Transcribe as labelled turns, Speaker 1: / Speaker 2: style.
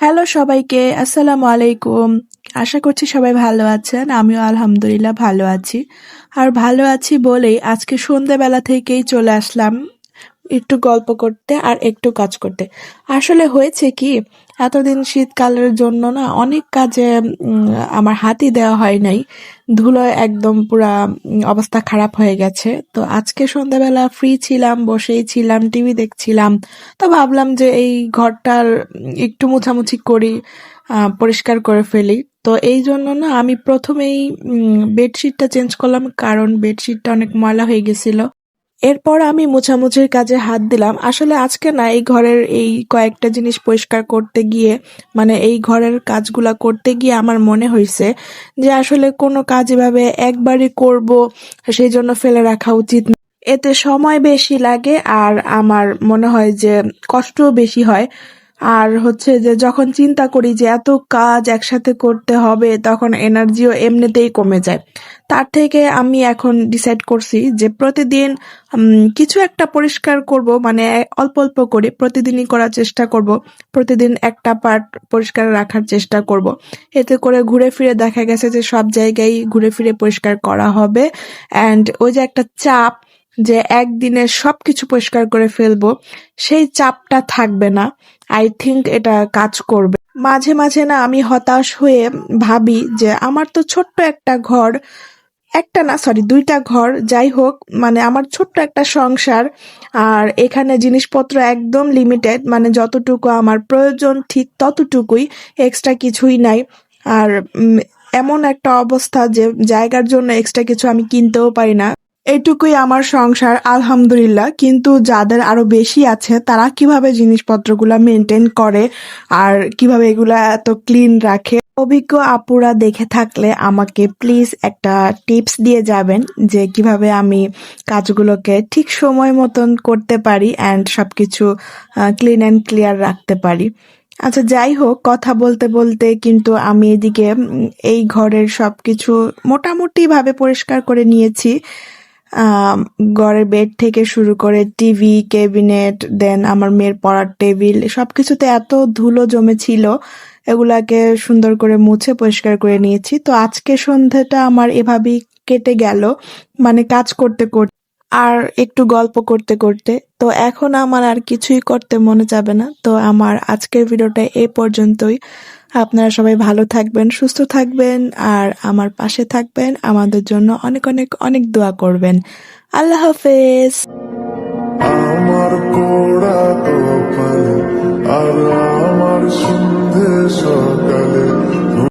Speaker 1: Hello সবাইকে। আসসালামু আলাইকুম। আশা করছি সবাই ভালো আছেন। আমিও আলহামদুলিল্লাহ ভালো আছি। আর ভালো আছি বলেই আজকে সন্ধ্যাবেলা থেকেই চলে আসলাম একটু গল্প করতে আর একটু কাজ করতে। আসলে হয়েছে কি, এতদিন শীতকালের জন্য না অনেক কাজে আমার হাতই দেওয়া হয় নাই। ধুলোয় একদম পুরা অবস্থা খারাপ হয়ে গেছে। তো আজকে সন্ধ্যাবেলা ফ্রি ছিলাম, বসেই ছিলাম টিভি দেখছিলাম। তো ভাবলাম যে এই ঘরটার একটু মুছামুছি করি পরিষ্কার করে ফেলি। তো এই জন্য না আমি প্রথমেই বেডশিটটা চেঞ্জ করলাম, কারণ বেডশিটটা অনেক ময়লা হয়ে গেছিল। এরপর আমি মোছামুছির কাজে হাত দিলাম আসলে আজকে না, এই ঘরের এই কয়েকটা জিনিস পরিষ্কার করতে গিয়ে মানে এই ঘরের কাজগুলা করতে গিয়ে আমার মনে হয়েছে যে আসলে কোনো কাজ এভাবে একবারই করব সেই জন্য ফেলে রাখা উচিত। এতে সময় বেশি লাগে আর আমার মনে হয় যে কষ্টও বেশি হয় আর হচ্ছে যে যখন চিন্তা করি যে এত কাজ একসাথে করতে হবে, তখন এনার্জিও এমনিতেই কমে যায়। তার থেকে আমি এখন ডিসাইড করছি যে প্রতিদিন কিছু একটা পরিষ্কার করব মানে অল্প অল্প করে প্রতিদিনই করার চেষ্টা করব। প্রতিদিন একটা পার্ট পরিষ্কার রাখার চেষ্টা করব। এতে করে ঘুরে ফিরে দেখা গেছে যে সব জায়গায় ঘুরে ফিরে পরিষ্কার করা হবে। অ্যান্ড ওই যে একটা চাপ যে একদিনে সবকিছু পরিষ্কার করে ফেলব, সেই চাপটা থাকবে না। আই থিঙ্ক এটা কাজ করবে। মাঝে মাঝে না আমি হতাশ হয়ে ভাবি যে আমার তো ছোট্ট একটা ঘর, একটা না সরি দুইটা ঘর, যাই হোক মানে আমার ছোট্ট একটা সংসার, আর এখানে জিনিসপত্র একদম লিমিটেড মানে যতটুকু আমার প্রয়োজন ঠিক ততটুকুই এক্সট্রা কিছুই নাই। আর এমন একটা অবস্থা যে জায়গার জন্য এক্সট্রা কিছু আমি কিনতেও পারি না। এইটুকুই আমার সংসার, আলহামদুলিল্লাহ। কিন্তু যাদের আরও বেশি আছে, তারা কীভাবে জিনিসপত্রগুলা মেনটেন করে আর কীভাবে এগুলা এত ক্লিন রাখে? অভিজ্ঞ আপুরা দেখে থাকলে আমাকে প্লিজ একটা টিপস দিয়ে যাবেন যে কীভাবে আমি কাজগুলোকে ঠিক সময় মতন করতে পারি অ্যান্ড সবকিছু ক্লিন অ্যান্ড ক্লিয়ার রাখতে পারি। আচ্ছা যাই হোক, কথা বলতে বলতে কিন্তু আমি এদিকে এই ঘরের সবকিছু মোটামুটি ভাবে পরিষ্কার করে নিয়েছি। ঘরের বেড থেকে শুরু করে টিভি ক্যাবিনেট দেন আমার মেয়ের পড়ার টেবিল সবকিছুতে এত ধুলো জমেছিল, এগুলাকে সুন্দর করে মুছে পরিষ্কার করে নিয়েছি। তো আজকে সন্ধ্যাটা আমার এভাবেই কেটে গেল মানে কাজ করতে করতে। আর একটু গল্প করতে করতে। তো এখন আমার আর কিছুই করতে মনে যাবে না। তো আমার আজকের ভিডিওটা এ পর্যন্তই। আপনারা সবাই ভালো থাকবেন, সুস্থ থাকবেন, আর আমার পাশে থাকবেন। আমাদের জন্য অনেক অনেক অনেক দোয়া করবেন। আল্লাহ হাফেজ।
Speaker 2: আমার